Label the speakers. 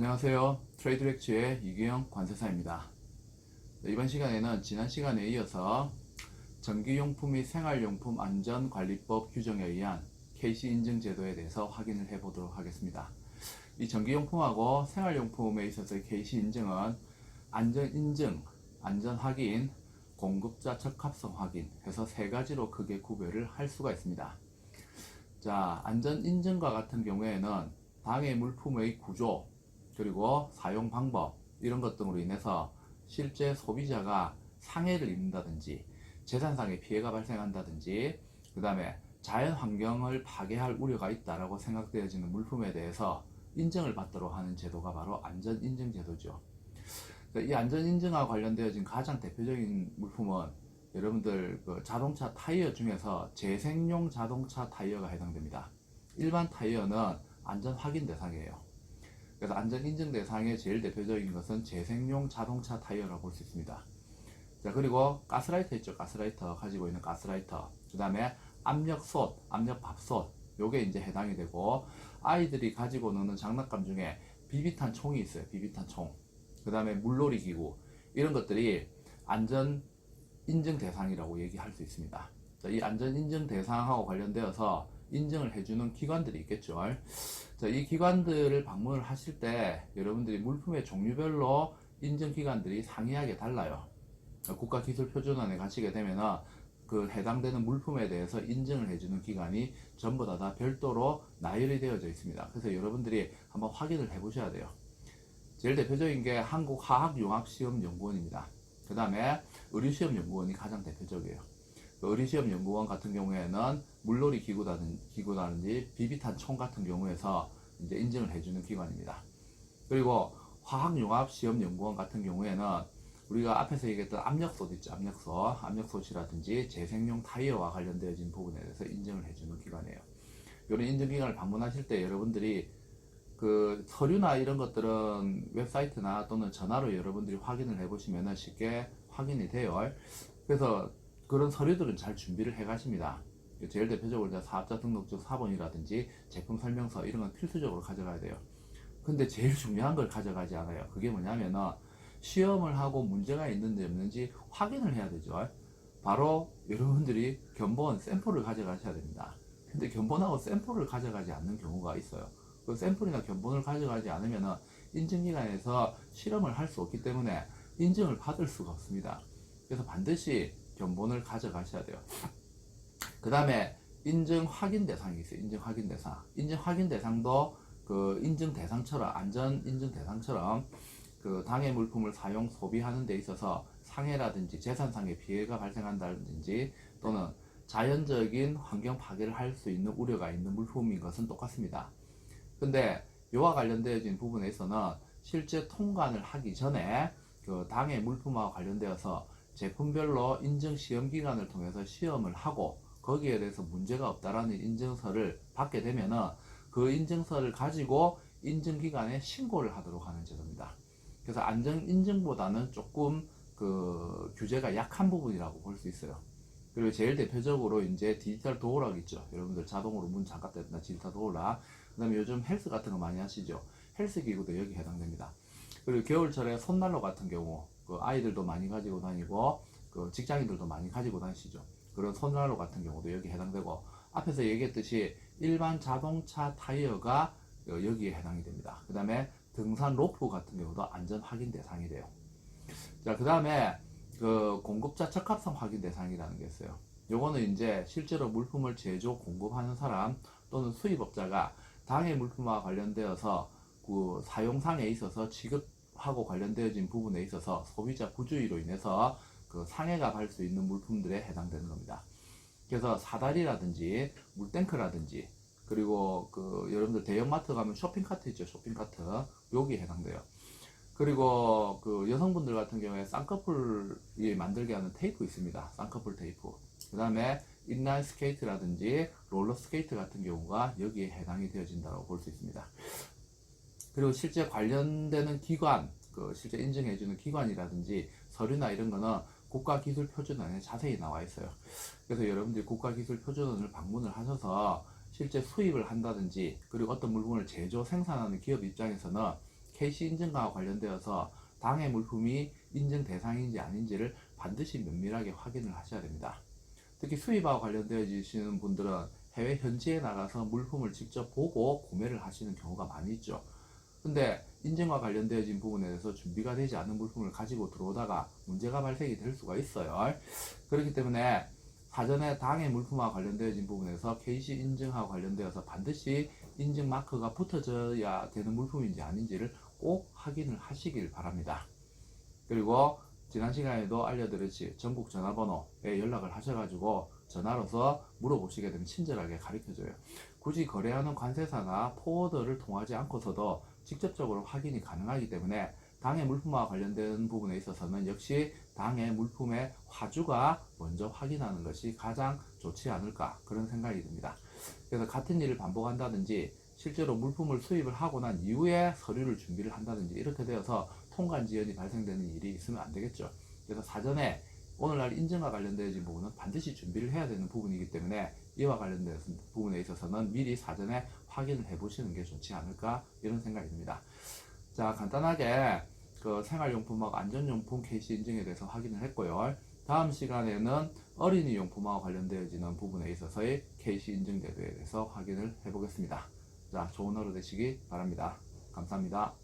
Speaker 1: 안녕하세요. 트레이드렉츠의 이규영 관세사입니다. 네, 이번 시간에는 지난 시간에 이어서 전기용품 및 생활용품 안전관리법 규정에 의한 KC 인증 제도에 대해서 확인을 해보도록 하겠습니다. 이 전기용품하고 생활용품에 있어서의 KC 인증은 안전 인증, 안전 확인, 공급자 적합성 확인 해서 세 가지로 크게 구별을 할 수가 있습니다. 자, 안전 인증과 같은 경우에는 방해 물품의 구조, 그리고 사용 방법, 이런 것 등으로 인해서 실제 소비자가 상해를 입는다든지, 재산상의 피해가 발생한다든지, 그 다음에 자연 환경을 파괴할 우려가 있다라고 생각되어지는 물품에 대해서 인증을 받도록 하는 제도가 바로 안전 인증 제도죠. 이 안전 인증과 관련되어진 가장 대표적인 물품은 여러분들 그 자동차 타이어 중에서 재생용 자동차 타이어가 해당됩니다. 일반 타이어는 안전 확인 대상이에요. 그래서 안전 인증 대상의 제일 대표적인 것은 재생용 자동차 타이어라고 볼 수 있습니다. 자, 그리고 가스라이터 있죠. 가스라이터 가지고 있는 가스라이터. 그 다음에 압력솥, 압력밥솥. 요게 이제 해당이 되고, 아이들이 가지고 노는 장난감 중에 비비탄 총이 있어요. 비비탄 총. 그 다음에 물놀이 기구. 이런 것들이 안전 인증 대상이라고 얘기할 수 있습니다. 자, 이 안전 인증 대상하고 관련되어서 인증을 해주는 기관들이 있겠죠. 자, 이 기관들을 방문을 하실 때 여러분들이 물품의 종류별로 인증 기관들이 상이하게 달라요. 국가기술표준원에 가시게 되면은 그 해당되는 물품에 대해서 인증을 해주는 기관이 전부 다, 다 별도로 나열이 되어져 있습니다. 그래서 여러분들이 한번 확인을 해보셔야 돼요. 제일 대표적인 게 한국화학융합시험연구원입니다. 그 다음에 의료시험연구원이 가장 대표적이에요. 그 의료시험연구원 같은 경우에는 물놀이 기구라든지 비비탄 총 같은 경우에서 이제 인증을 해주는 기관입니다. 그리고 화학융합시험연구원 같은 경우에는 우리가 앞에서 얘기했던 압력솥 있죠, 압력솥. 압력솥이라든지 재생용 타이어와 관련되어진 부분에 대해서 인증을 해주는 기관이에요. 이런 인증기관을 방문하실 때 여러분들이 그 서류나 이런 것들은 웹사이트나 또는 전화로 여러분들이 확인을 해보시면 쉽게 확인이 돼요. 그래서 그런 서류들은 잘 준비를 해 가십니다. 제일 대표적으로 이제 사업자 등록증 사본이라든지 제품 설명서 이런 건 필수적으로 가져가야 돼요. 근데 제일 중요한 걸 가져가지 않아요. 그게 뭐냐면은 시험을 하고 문제가 있는지 없는지 확인을 해야 되죠. 바로 여러분들이 견본 샘플을 가져가셔야 됩니다. 근데 견본하고 샘플을 가져가지 않는 경우가 있어요. 그 샘플이나 견본을 가져가지 않으면은 인증기관에서 실험을 할 수 없기 때문에 인증을 받을 수가 없습니다. 그래서 반드시 견본을 가져가셔야 돼요. 그 다음에 인증 확인 대상이 있어요. 인증 확인 대상. 인증 확인 대상도 그 인증 대상처럼, 안전 인증 대상처럼 그 당해 물품을 사용, 소비하는 데 있어서 상해라든지 재산상의 피해가 발생한다든지 또는 자연적인 환경 파괴를 할 수 있는 우려가 있는 물품인 것은 똑같습니다. 근데 이와 관련되어진 부분에 있어서는 실제 통관을 하기 전에 그 당해 물품과 관련되어서 제품별로 인증 시험 기관을 통해서 시험을 하고 거기에 대해서 문제가 없다라는 인증서를 받게 되면은 그 인증서를 가지고 인증기관에 신고를 하도록 하는 제도입니다. 그래서 안전 인증보다는 조금 그 규제가 약한 부분이라고 볼 수 있어요. 그리고 제일 대표적으로 이제 디지털 도어락 있죠. 여러분들 자동으로 문 잠갔다 닫는다 디지털 도어락. 그 다음에 요즘 헬스 같은 거 많이 하시죠. 헬스 기구도 여기 해당됩니다. 그리고 겨울철에 손난로 같은 경우 그 아이들도 많이 가지고 다니고 그 직장인들도 많이 가지고 다니시죠. 그런 손난로 같은 경우도 여기 해당되고 앞에서 얘기했듯이 일반 자동차 타이어가 여기에 해당이 됩니다. 그 다음에 등산 로프 같은 경우도 안전 확인 대상이 돼요. 자, 그 다음에 그 공급자 적합성 확인 대상이라는 게 있어요. 요거는 이제 실제로 물품을 제조 공급하는 사람 또는 수입업자가 당해 물품과 관련되어서 그 사용상에 있어서 지급하고 관련되어진 부분에 있어서 소비자 부주의로 인해서 그 상해가 갈 수 있는 물품들에 해당되는 겁니다. 그래서 사다리라든지 물탱크라든지 그리고 그 여러분들 대형마트 가면 쇼핑카트 있죠 쇼핑카트 여기에 해당돼요. 그리고 그 여성분들 같은 경우에 쌍꺼풀이 만들게 하는 테이프 있습니다. 쌍꺼풀 테이프. 그 다음에 인라인 스케이트라든지 롤러 스케이트 같은 경우가 여기에 해당이 되어진다고 볼 수 있습니다. 그리고 실제 관련되는 기관, 그 실제 인증해주는 기관이라든지 서류나 이런 거는 국가기술표준원에 자세히 나와 있어요. 그래서 여러분들이 국가기술표준원을 방문을 하셔서 실제 수입을 한다든지 그리고 어떤 물건을 제조 생산하는 기업 입장에서는 KC 인증과 관련되어서 당해 물품이 인증 대상인지 아닌지를 반드시 면밀하게 확인을 하셔야 됩니다. 특히 수입하고 관련되어지시는 분들은 해외 현지에 나가서 물품을 직접 보고 구매를 하시는 경우가 많이 있죠. 근데 인증과 관련되어진 부분에 대해서 준비가 되지 않은 물품을 가지고 들어오다가 문제가 발생이 될 수가 있어요. 그렇기 때문에 사전에 당해 물품과 관련되어진 부분에서 KC 인증하고 관련되어서 반드시 인증 마크가 붙어져야 되는 물품인지 아닌지를 꼭 확인을 하시길 바랍니다. 그리고 지난 시간에도 알려드렸지 전국 전화번호에 연락을 하셔가지고 전화로서 물어보시게 되면 친절하게 가르쳐줘요. 굳이 거래하는 관세사나 포워더를 통하지 않고서도 직접적으로 확인이 가능하기 때문에 당해 물품과 관련된 부분에 있어서는 역시 당해 물품의 화주가 먼저 확인하는 것이 가장 좋지 않을까 그런 생각이 듭니다. 그래서 같은 일을 반복한다든지 실제로 물품을 수입을 하고 난 이후에 서류를 준비를 한다든지 이렇게 되어서 통관 지연이 발생되는 일이 있으면 안 되겠죠. 그래서 사전에 오늘날 인증과 관련된 부분은 반드시 준비를 해야 되는 부분이기 때문에 이와 관련된 부분에 있어서는 미리 사전에 확인을 해보시는 게 좋지 않을까 이런 생각이 듭니다. 자 간단하게 그 생활용품하고 안전용품 KC 인증에 대해서 확인을 했고요. 다음 시간에는 어린이 용품하고 관련되어지는 부분에 있어서의 KC 인증 제도에 대해서 확인을 해보겠습니다. 자 좋은 하루 되시기 바랍니다. 감사합니다.